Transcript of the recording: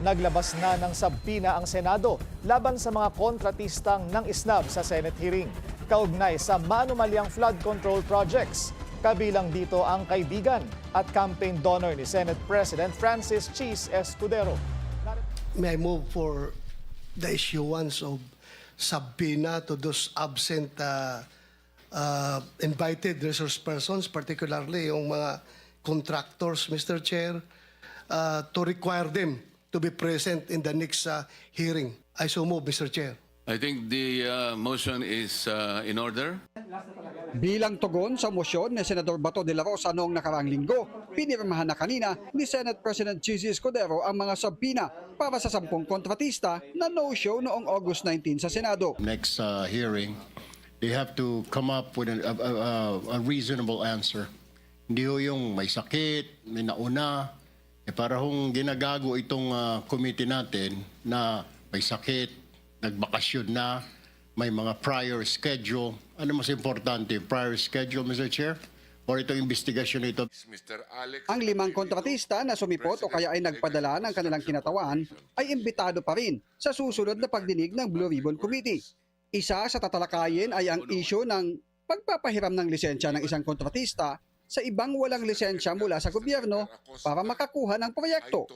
Naglabas na ng sabpina ang Senado laban sa mga kontratistang ng isnab sa Senate hearing. Kaugnay sa manumalyang flood control projects. Kabilang dito ang kaibigan at campaign donor ni Senate President Francis Cheese Escudero. May I move for the issuance of subpoena to those absent uh, uh, invited resource persons, particularly yung mga contractors, Mr. Chair, uh, to require them to be present in the next uh, hearing. I so move, Mr. Chair. I think the uh, motion is uh, in order. Bilang tugon sa mosyon ni Senador Bato de la Rosa noong nakaraang linggo, pinirmahan na kanina ni Senate President Chizzy Escudero ang mga sabpina para sa sampung kontratista na no-show noong August 19 sa Senado. next uh, hearing, they have to come up with an- a, a, a- a reasonable answer. Hindi ho yung may sakit, may nauna. Eh, para hong ginagago itong uh, committee natin na may sakit, nagbakasyon na, may mga prior schedule. Ano mas importante, prior schedule, Mr. Chair? Or itong investigasyon ito? Mr. Alex Ang limang kontratista na sumipot o kaya ay nagpadala ng kanilang kinatawan ay imbitado pa rin sa susunod na pagdinig ng Blue Ribbon Committee. Isa sa tatalakayin ay ang issue ng pagpapahiram ng lisensya ng isang kontratista sa ibang walang lisensya mula sa gobyerno para makakuha ng proyekto.